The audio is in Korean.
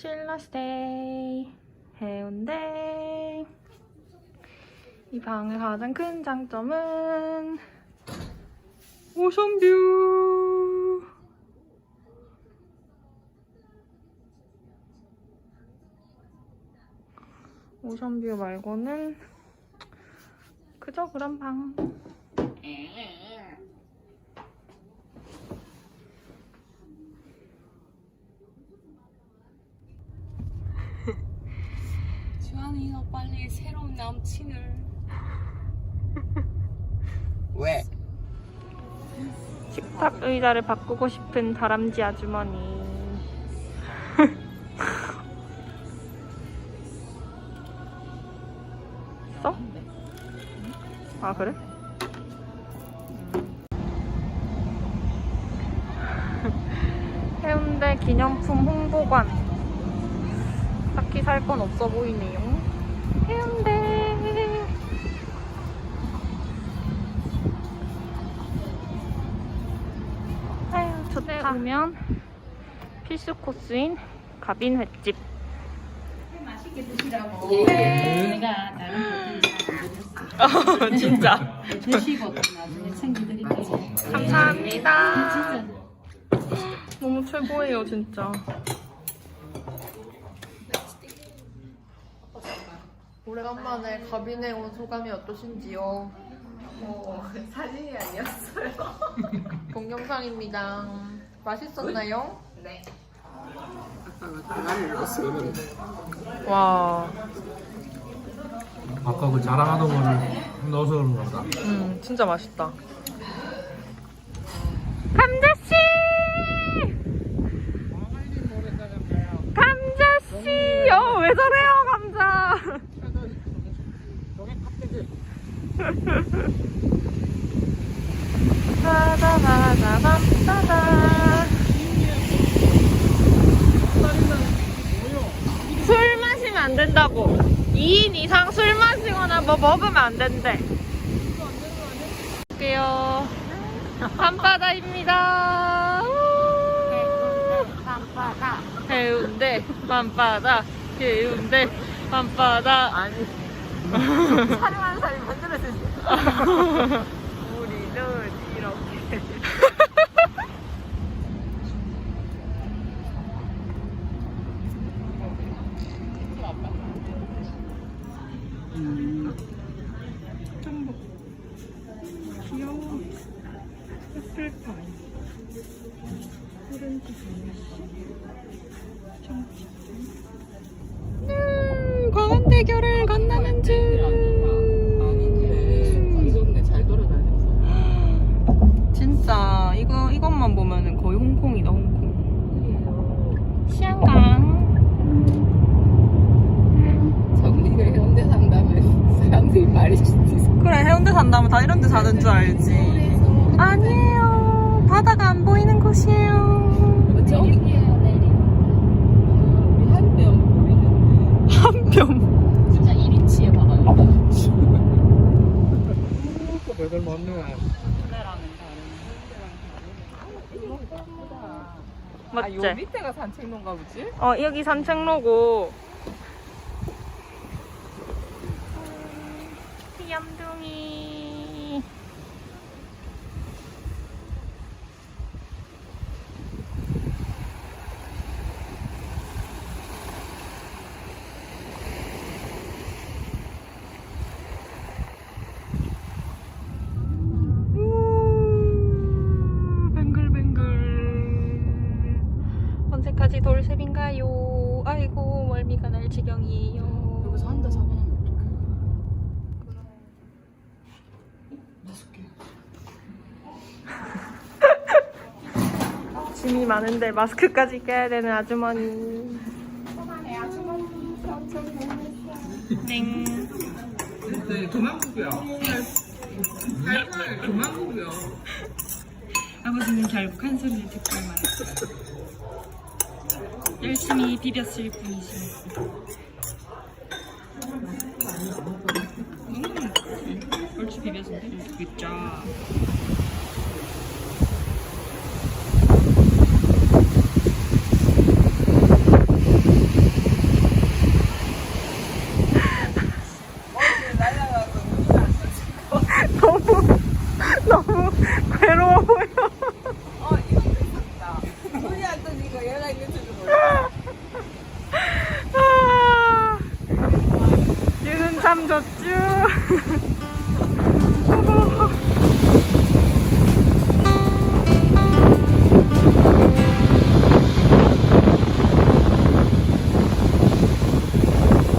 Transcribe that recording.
신라스테이. 해운대. 이 방의 가장 큰 장점은 오션뷰. 오션뷰 말고는 그저 그런 방 빨리 새로운 남친을 왜? 식탁 의자를 바꾸고 싶은 다람쥐 아주머니. 써? 아 그래? 해운대 기념품 홍보관. 딱히 살 건 없어 보이네요. 해운대. 아유, 좋다. 오면 필수 코스인 가빈 횟집. 내가 다른 어, 진짜. 드시고 또 나중에 챙겨드릴게요. 감사합니다. 너무 최고예요, 진짜. 오래간만에 가빈에 온 소감이 어떠신지요? 어, 사진이 아니었어요. 동영상입니다. 맛있었나요? 네. 대가리를. 와, 아까 그 자랑하던 거를 넣어서 그런가 보다. 음, 진짜 맛있다. 감자씨! 감자씨! 어, 왜 저래요, 감자? 빠다바다밤빠다 술 마시면 안 된다고. 2인 이상 술 마시거나 뭐 먹으면 안 된대. 볼게요. 밤바다입니다. 밤바다. 해운대. 밤바다. 해운대. 밤바다. 아니. 촬영하는 사람이 만들어주지. 우리는 이렇게. 음, 광안대교를 건너는 중 이건데 잘 돌아다녔어. 진짜 이거 이것만 보면은 거의 홍콩이다 홍콩. 시안강. 정리가 현대 산다면 사람들이 말이 진짜 그래 이런 데 사는 줄 알지. 아니에요. 바다가 안 보이는 곳이에요. 저기 한 뼘. 진짜 1인치에 받아요. 많네. 맞지? 아, 요 밑에가 산책로인가 보지? 어 여기 산책로고. 귀염둥이. 돌쇠인가요? 아이고 멀미가 날 지경이에요. 여기서 한대 잡아놓으면 어떡해 짐이 많은데 마스크까지 껴야 되는 아주머니. 땡. 네, 도망구겨 살살 도망구겨 아버지는 결국 한 소리를 듣고 말았어. 열심히 비볐을 뿐이지. 음, 옳지 비볐는데? 굿자. 졌쥬